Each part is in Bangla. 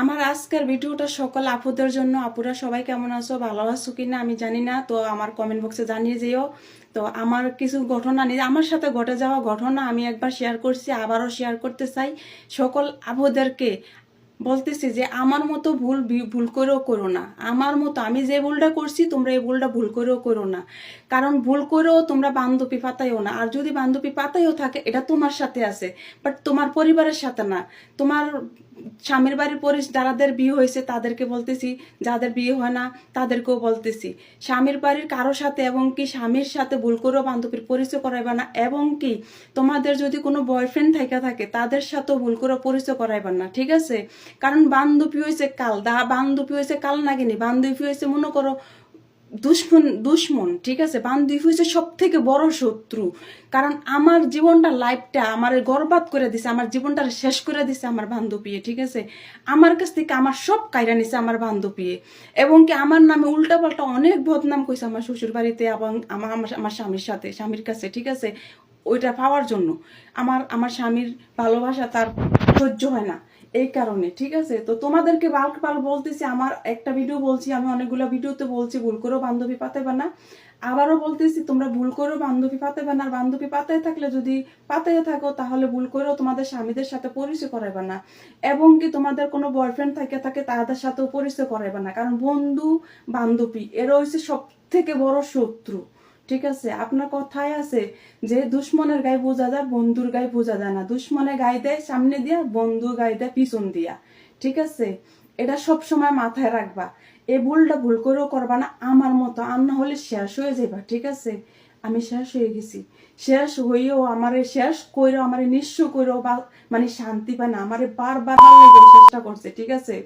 আমার আজকের ভিডিওটা সকল আপুদের জন্য। আপুরা সবাই কেমন আছো? ভালো আছো কিনা আমি জানি না। তো আমার কমেন্ট বক্সে জানিয়ে যেও তো আমার কিছু ঘটনা নিয়ে আমার সাথে ঘটে যাওয়া ঘটনা আমি একবার শেয়ার করছি, আবারও শেয়ার করতে চাই। সকল আপুদেরকে বলতেছি যে, আমার মতো ভুল ভুল করেও করো না। আমার মতো আমি যে ভুলটা করছি, তোমরা এই ভুলটা ভুল করেও করো না। কারণ ভুল করেও তোমরা বান্ধবী পাতাইও না। আর যদি বান্ধবী পাতাইও থাকে, এটা তোমার সাথে আছে। বাট তোমার পরিবারের সাথে না। তোমার স্বামীর বাড়ির পরি যারাদের বিয়ে হয়েছে তাদেরকে বলতেছি, যাদের বিয়ে হয় না তাদেরকেও বলতেছি। স্বামীর বাড়ির কারোর সাথে এবং কি স্বামীর সাথে ভুল করেও বান্ধবীর পরিচয় করাইবা না, এবং কি তোমাদের যদি কোনো বয়ফ্রেন্ড থাকা থাকে তাদের সাথেও ভুল করে পরিচয় করাইবা না, ঠিক আছে? কারণ বান্ধবী হয়েছে কাল, দা বান্ধবী হয়েছে কাল নাগিনি, বান্ধবী হয়েছে মনে করো দুশ্মন দুশ্মন, ঠিক আছে? বান্ধবী হয়েছে সব থেকে বড় শত্রু। কারণ আমার জীবনটা লাইফটা আমার গর্বাত করে দিছে, আমার জীবনটা শেষ করে দিছে আমার বান্ধবী, ঠিক আছে? আমার কাছ থেকে আমার সব কায়রা নিছে আমার বান্ধবী। এবং কি আমার নামে উল্টা পাল্টা অনেক বদনাম কইছে আমার শ্বশুর বাড়িতে এবং আমার আমার স্বামীর সাথে, স্বামীর কাছে, ঠিক আছে? ওইটা পাওয়ার জন্য। আমার আমার স্বামীর ভালোবাসা তার সহ্য হয় না এই কারণে, ঠিক আছে? তো তোমাদেরকে বাল্ক পাল বলতেছি, আমার একটা ভিডিও বলছি, আমি অনেকগুলো ভিডিওতে বলছি, ভুল করেও বান্ধবী পাতাবে না। আবারও বলতেছি, তোমরা ভুল করেও বান্ধবী পাতাবে না, আর বান্ধবী পাতায় থাকলে যদি পাতায় থাকো, তাহলে ভুল করেও তোমাদের স্বামীদের সাথে পরিচয় করাবে না। এবং কি তোমাদের কোনো বয়ফ্রেন্ড থাকে থাকে তাদের সাথেও পরিচয় করাবে না। কারণ বন্ধু বান্ধবী, এরা হচ্ছে সব থেকে বড় শত্রু। ঠিক আছে? আপনার কথায় আছে যে দুশ্মনের গায়ে বোঝা যায়, বন্ধুর গায়ে বোঝা যায় না। দুশ্মনের গায়ে দেয়, সামনে দিয়া, বন্ধুর গায়ে দেয়, পিছন দিয়া। ঠিক আছে? এটা সব সময় মাথায় রাখবা। এই ভুলটা ভুল করেও করবা না, আমার মতো। আর না হলে শেষ হয়ে যাবা ঠিক আছে? আমি শেষ হয়ে গেছি। শেষ হইয়েও আমারে, শেষ কইরেও আমারে, নিঃস্ব কইরেও বা মানে শান্তি পায় না। আমারে বারবার চেষ্টা করছে, ঠিক আছে?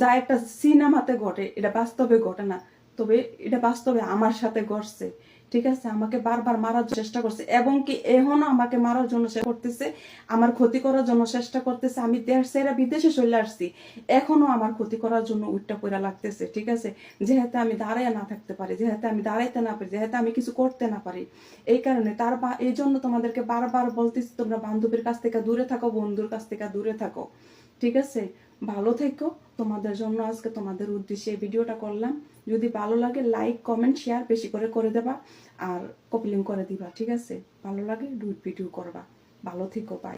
যা একটা সিনেমাতে ঘটে, এটা বাস্তবে ঘটে না। তবে এটা বাস্তবে আমার সাথে ঘটছে, ঠিক আছে? আমাকে বারবার মারার চেষ্টা করছে, এবং কি এখনও আমাকে মারার জন্য চেষ্টা করতেছে, আমার ক্ষতি করার জন্য চেষ্টা করতেছে, আমি দেশ ছেড়ে বিদেশে চলে আসছি, এখনও আমার ক্ষতি করার জন্য উল্টা পড়া লাগতেছে, ঠিক আছে? যেহেতু আমি দাঁড়ায় না থাকতে পারি, যেহেতু আমি দাঁড়াইতে না পারি, যেহেতু আমি কিছু করতে না পারি, এই কারণে তার বা, এই জন্য তোমাদেরকে বারবার বলতেছি, তোমরা বান্ধবীর কাছ থেকে দূরে থাকো, বন্ধুর কাছ থেকে দূরে থাকো, ঠিক আছে? ভালো থেকো। তোমাদের জন্য আজকে তোমাদের উদ্দেশ্যে ভিডিওটা করলাম। যদি ভালো লাগে লাইক কমেন্ট শেয়ার বেশি করে করে দেবা আর কপিলিং করে দিবা, ঠিক আছে? ভালো লাগে ডুট ভিডিও করবা। ভালো থেকো বাই